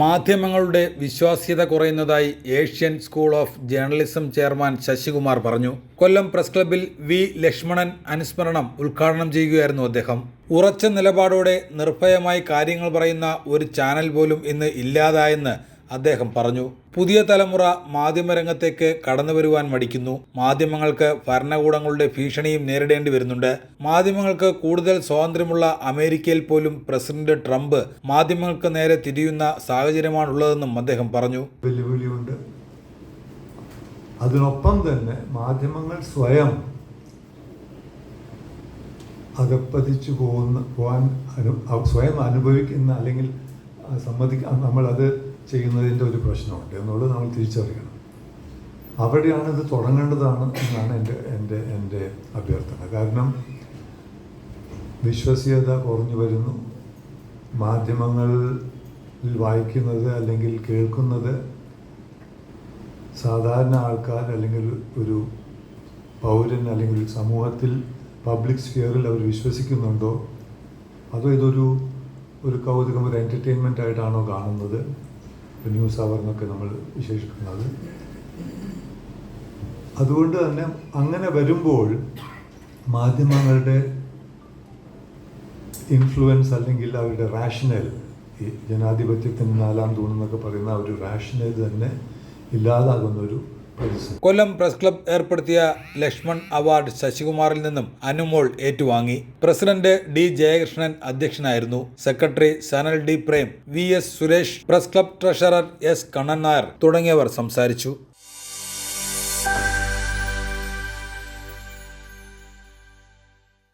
മാധ്യമങ്ങളുടെ വിശ്വാസ്യത കുറയുന്നതായി Asian school of journalism chairman Sasikumar പറഞ്ഞു. കൊല്ലം പ്രസ് ക്ലബ്ബിൽ വി ലക്ഷ്മണൻ അനുസ്മരണം ഉദ്ഘാടനം ചെയ്യുകയായിരുന്നു അദ്ദേഹം. ഉറച്ച നിലപാടോടെ നിർഭയമായി കാര്യങ്ങൾ പറയുന്ന ഒരു ചാനൽ പോലും ഇന്ന് ഇല്ലാതായെന്ന് അദ്ദേഹം പറഞ്ഞു പുതിയ തലമുറ മാധ്യമരംഗത്തേക്ക് കടന്നു വരുവാൻ മടിക്കുന്നു. മാധ്യമങ്ങൾക്ക് ഭരണകൂടങ്ങളുടെ ഭീഷണിയും നേരിടേണ്ടി വരുന്നുണ്ട്. മാധ്യമങ്ങൾക്ക് കൂടുതൽ സ്വാതന്ത്ര്യമുള്ള അമേരിക്കയിൽ പോലും പ്രസിഡന്റ് ട്രംപ് മാധ്യമങ്ങൾക്ക് നേരെ തിരിയുന്ന സാഹചര്യമാണുള്ളതെന്നും അദ്ദേഹം പറഞ്ഞു. വെല്ലുവിളിയുണ്ട്. അതിനൊപ്പം തന്നെ മാധ്യമങ്ങൾ സ്വയം അകപ്പതിച്ചു പോകുന്ന പോകാൻ സ്വയം അനുഭവിക്കുന്ന അല്ലെങ്കിൽ സമ്മതിക്കാൻ നമ്മളത് ചെയ്യുന്നതിന്റെ ഒരു പ്രശ്നമുണ്ട് എന്നുള്ളത് നമ്മൾ തിരിച്ചറിയണം. അവിടെയാണ് ഇത് തുടങ്ങേണ്ടതാണ് എന്നാണ് എന്റെ എന്റെ എന്റെ അഭ്യർത്ഥന. കാരണം വിശ്വസീയത കുറഞ്ഞു വരുന്നു. മാധ്യമങ്ങളിൽ വായിക്കുന്നത് അല്ലെങ്കിൽ കേൾക്കുന്നത് സാധാരണ ആൾക്കാർ അല്ലെങ്കിൽ ഒരു പൗരൻ അല്ലെങ്കിൽ ഒരു സമൂഹത്തിൽ പബ്ലിക് സ്ഫിയറിൽ അവർ വിശ്വസിക്കുന്നുണ്ടോ? അതോ ഇതൊരു ഒരു കൗതുകം ഒരു എന്റർടൈൻമെന്റ് ആയിട്ടാണോ കാണുന്നത്? ന്യൂസ് അവർ എന്നൊക്കെ നമ്മൾ വിശേഷിക്കുന്നത് അതുകൊണ്ട് തന്നെ അങ്ങനെ വരുമ്പോൾ മാധ്യമങ്ങളുടെ ഇൻഫ്ലുവൻസ് അല്ലെങ്കിൽ അവരുടെ റാഷണൽ ഈ ജനാധിപത്യത്തിന് നാലാം തൂണെന്നൊക്കെ പറയുന്ന ഒരു റാഷണൽ തന്നെ ഇല്ലാതാകുന്ന ഒരു പ്രതിസന്ധി കൊല്ലം പ്രസ് ക്ലബ് ഏർപ്പെടുത്തിയ ലക്ഷ്മൺ അവാർഡ് ശശികുമാറിൽ നിന്നും അനുമോൾ ഏറ്റുവാങ്ങി. പ്രസിഡന്റ് ഡി ജയകൃഷ്ണൻ അധ്യക്ഷനായിരുന്നു. Secretary Sanal D Prem V S Suresh press club treasurer S Kannan Nair തുടങ്ങിയവർ സംസാരിച്ചു.